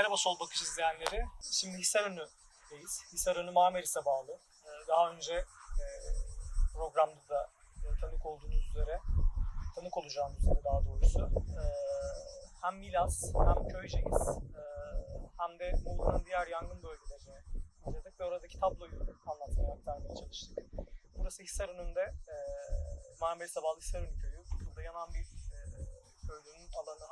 Merhaba Sol Bakış izleyenleri. Şimdi Hisarönü'deyiz. Hisarönü Marmaris'e bağlı. Ee, Daha önce e, programda da e, tanık olduğunuz üzere, tanık olacağınız üzere daha doğrusu e, hem Milas hem Köyceğiz hem de Muğla'nın diğer yangın bölgelerine inceledik ve oradaki tabloyu anlatmaya aktarmaya çalıştık. Burası Hisarönü'nde Marmaris'e bağlı Hisarönü köyü. Burada yanan bir köylünün alanı,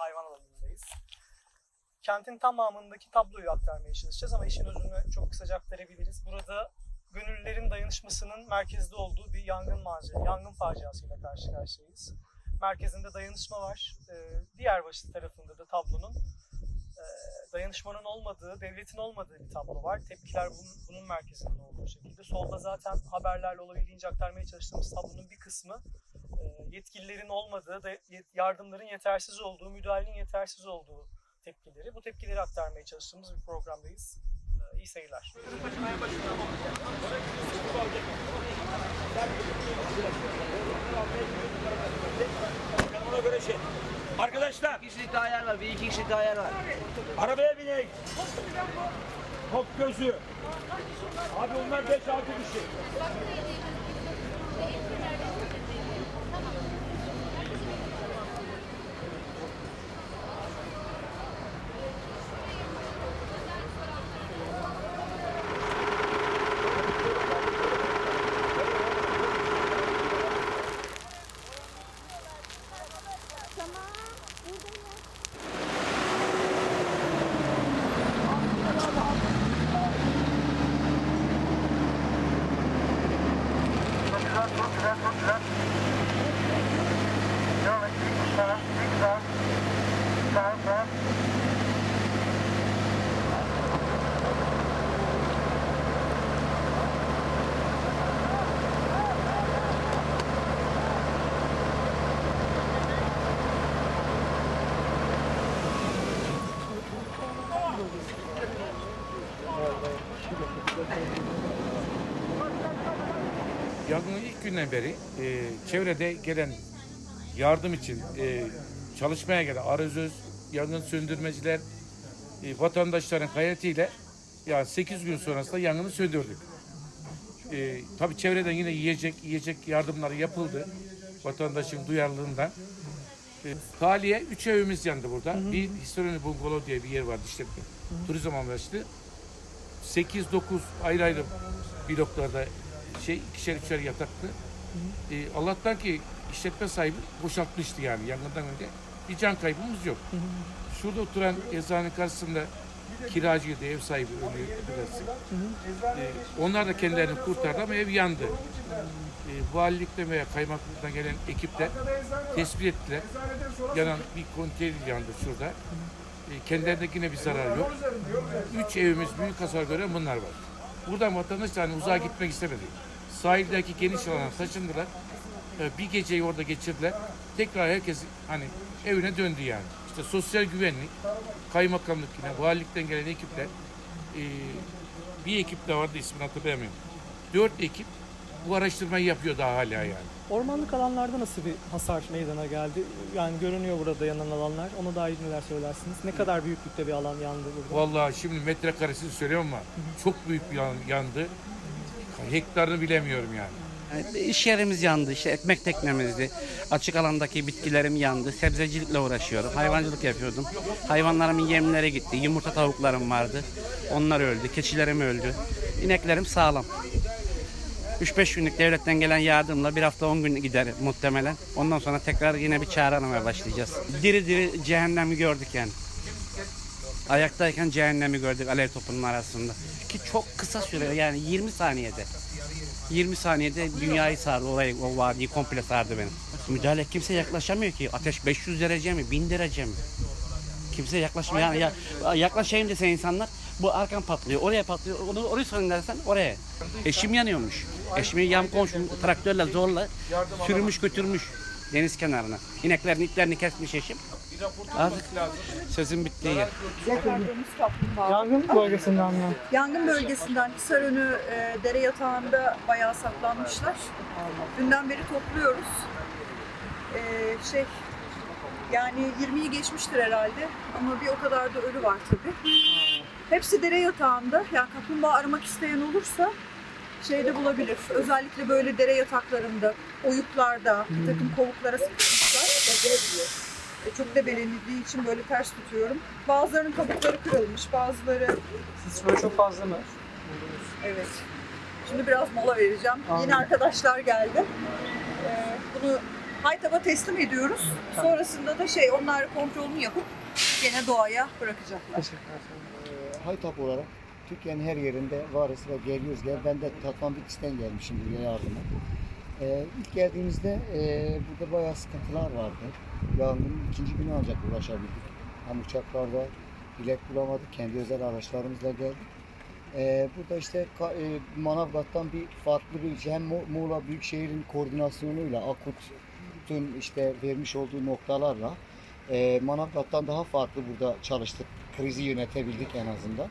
kentin tamamındaki tabloyu aktarmaya çalışacağız ama işin özünü çok kısaca aktarabiliriz. Burada gönüllülerin dayanışmasının merkezde olduğu bir yangın macerası, yangın faciasıyla karşı karşıyayız. Merkezinde dayanışma var. Ee, diğer başı tarafında da tablonun e, dayanışmanın olmadığı, devletin olmadığı bir tablo var. Tepkiler bunun, bunun merkezinde olduğu şekilde. Solda zaten haberlerle olabildiğince aktarmaya çalıştığımız tablonun bir kısmı e, yetkililerin olmadığı, da yardımların yetersiz olduğu, müdahalenin yetersiz olduğu tepkileri. Bu tepkileri aktarmaya çalıştığımız bir programdayız. Ee, İyi seyirler. Ona göre şey. Arkadaşlar Bir kişilik daha yer var. Bir iki kişilik daha yer var. arabaya binek. Top gözü. Abi onlar 5-6 kişi. Çok güzel, çok güzel, çok güzel. Yangının ilk günden beri e, çevrede gelen yardım için e, çalışmaya gelen arızöz, yangın söndürmeciler, e, vatandaşların gayretiyle ya 8 gün sonrasında yangını söndürdük. E, tabii çevreden yine yiyecek yiyecek yardımları yapıldı vatandaşın duyarlılığından. E, taliye 3 evimiz yandı burada. Bir Historiani Bungalov diye bir yer vardı işletme. Turizm amaçlı. 8-9 ayrı ayrı bloklarda şey ikişer üçer yataklı. Ee, Allah'tan ki işletme sahibi boşaltmıştı yani yangından önce. Bir can kaybımız yok. Şurada oturan eczanenin karşısında kiracıydı, ev sahibi ölüyor. Ee, onlar da kendilerini kurtardı ama ev yandı. Ee, valilikten veya kaymaklıktan gelen ekipler tespit ettiler. Yanan bir konteyner yandı şurada. Ee, kendilerinde yine bir zarar yok. Üç evimiz büyük hasar gören bunlar var. Buradan vatandaşlar hani uzağa gitmek istemedi. Sahildeki geniş alana taşındılar. Ee, Bir geceyi orada geçirdiler. Tekrar herkes hani evine döndü yani. İşte sosyal güvenlik, kaymakamlık yine, valilikten gelen ekipler. ee, bir ekip de vardı ismini hatırlayamıyorum. Dört ekip bu araştırmayı yapıyor daha hala yani. Ormanlık alanlarda nasıl bir hasar meydana geldi? Yani görünüyor burada yanan alanlar. Ona dair neler söylersiniz? Ne kadar büyüklükte bir alan yandı burada? Vallahi şimdi metrekaresini söylüyorum ama çok büyük bir yan- yandı. Hektarını bilemiyorum yani. Yani İş yerimiz yandı, işte ekmek teknemizdi. Açık alandaki bitkilerim yandı. Sebzecilikle uğraşıyorum. Hayvancılık yapıyordum. Hayvanlarımın yemleri gitti. Yumurta tavuklarım vardı. Onlar öldü. Keçilerim öldü. İneklerim sağlam. 3-5 günlük devletten gelen yardımla bir hafta 10 gün gider muhtemelen. Ondan sonra tekrar yine bir çağrı aramaya başlayacağız. Diri diri cehennemi gördük yani. Ayaktayken cehennemi gördük alev topunun arasında. Ki çok kısa süre yani 20 saniyede. 20 saniyede dünyayı sardı orayı, o vadiyi komple sardı benim. Müdahale kimse yaklaşamıyor ki. Ateş 500 derece mi, 1000 derece mi? Kimse yaklaşmıyor. Yani ya, yaklaşayım dese insanlar bu arkan patlıyor, oraya patlıyor. Onu oraya sorun dersen oraya. Eşim yanıyormuş. Eşimi yan komşum traktörle zorla sürmüş götürmüş deniz kenarına. İneklerin iplerini kesmiş eşim. Artık sözüm bittiği yer. Yakaladığımız kaplumbağa. Yangın bölgesinden mi? Yangın bölgesinden Hisarönü e, dere yatağında bayağı saklanmışlar. Dünden beri topluyoruz. E, şey Yani 20'yi geçmiştir herhalde ama bir o kadar da ölü var tabii. Hepsi dere yatağında. Yani kaplumbağa aramak isteyen olursa şeyde bulabilir. Özellikle böyle dere yataklarında, oyuklarda, bir takım kovuklara sıkışmışlar. E, Çok debelenildiği için böyle ters tutuyorum. Bazılarının kabukları kırılmış, bazıları Siz şöyle çok fazla mı? Evet. Şimdi biraz mola vereceğim. Anladım. Yeni arkadaşlar geldi. Ee, bunu Haytab'a teslim ediyoruz. Sonrasında da şey onlar kontrolünü yapıp gene doğaya bırakacaklar. Teşekkürler. Ee, Haytap olarak Türkiye'nin her yerinde varız ve geliyoruz. Gel. Ben de Tatvan Bitlis'ten gelmişim buraya yardıma. Ee, ilk geldiğimizde e, burada bayağı sıkıntılar vardı. Yangının ikinci günü ancak ulaşabildik. Hem uçaklarda bilet bulamadık. Kendi özel araçlarımızla geldik. Ee, burada işte e, Manavgat'tan bir farklı bir hem Mu- Muğla Büyükşehir'in koordinasyonuyla Akut'un işte vermiş olduğu noktalarla e, Manavgat'tan daha farklı burada çalıştık. Krizi yönetebildik en azından.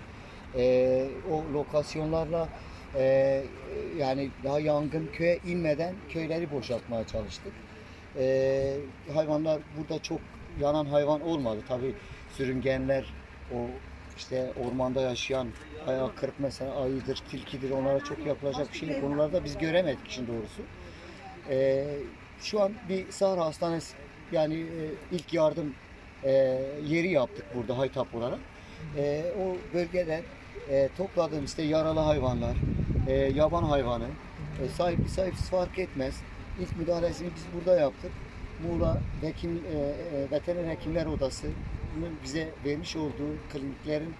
E, o lokasyonlarla e, yani daha yangın köye inmeden köyleri boşaltmaya çalıştık. E, hayvanlar burada çok yanan hayvan olmadı. Tabii sürüngenler o işte ormanda yaşayan ayağı kırık mesela ayıdır, tilkidir onlara çok yapılacak bir şey. Onları biz göremedik işin doğrusu. E, şu an bir Sahra Hastanesi yani e, ilk yardım e, yeri yaptık burada Haytap olarak. E, o bölgeden e, topladığım işte yaralı hayvanlar, e, yaban hayvanı, e, sahipli sahipsiz fark etmez. İlk müdahalesini biz burada yaptık. Muğla Hekim, e, e, Veteriner Hekimler Odası'nın bize vermiş olduğu kliniklerin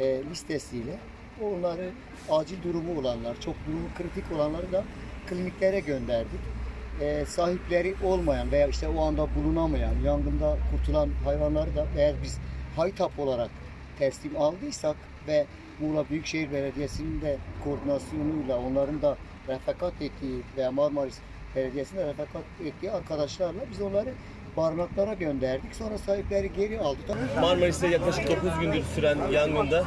e, listesiyle onları acil durumu olanlar, çok durumu kritik olanları da kliniklere gönderdik e, sahipleri olmayan veya işte o anda bulunamayan, yangında kurtulan hayvanları da eğer biz Haytap olarak teslim aldıysak ve Muğla Büyükşehir Belediyesi'nin de koordinasyonuyla onların da refakat ettiği veya Marmaris Belediyesi'nin de refakat ettiği arkadaşlarla biz onları barınaklara gönderdik. Sonra sahipleri geri aldı. Marmaris'te yaklaşık 9 gündür süren yangında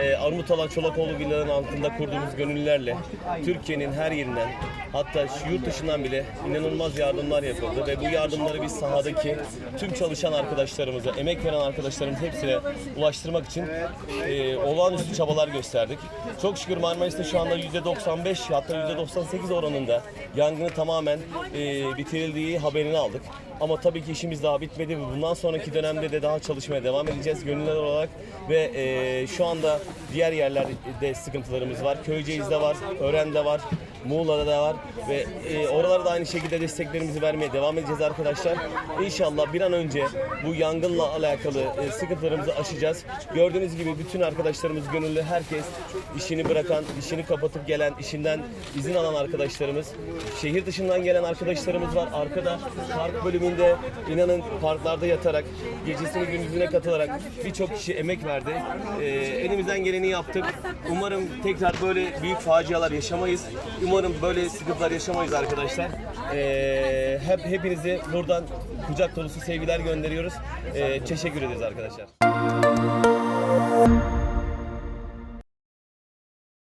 e, Armut Alan Çolakoğlu villaların altında kurduğumuz gönüllülerle Türkiye'nin her yerinden hatta yurt dışından bile inanılmaz yardımlar yapıldı ve bu yardımları biz sahadaki tüm çalışan arkadaşlarımıza, emek veren arkadaşlarımız hepsine ulaştırmak için e, olağanüstü çabalar gösterdik. Çok şükür Marmaris'te şu anda %95 hatta %98 oranında yangını tamamen e, bitirildiği haberini aldık. Ama tabii ki işimiz daha bitmedi bundan sonraki dönemde de daha çalışmaya devam edeceğiz gönüllüler olarak ve e, şu anda diğer yerlerde sıkıntılarımız var. Köyceğiz'de var, Ören'de var, Muğla'da da var ve e, oralara da aynı şekilde desteklerimizi vermeye devam edeceğiz arkadaşlar. İnşallah bir an önce bu yangınla alakalı e, sıkıntılarımızı aşacağız. Gördüğünüz gibi bütün arkadaşlarımız gönüllü, herkes işini bırakan, işini kapatıp gelen, işinden izin alan arkadaşlarımız, şehir dışından gelen arkadaşlarımız var. Arkada park bölümünde inanın parklarda yatarak, gecesini gündüzüne katılarak birçok kişi emek verdi. E, elimizden geleni yaptık. Umarım tekrar böyle büyük facialar yaşamayız. Umarım böyle sıkıntılar yaşamayız arkadaşlar. E, hep hepinizi buradan kucak dolusu sevgiler gönderiyoruz. E, teşekkür ederiz arkadaşlar.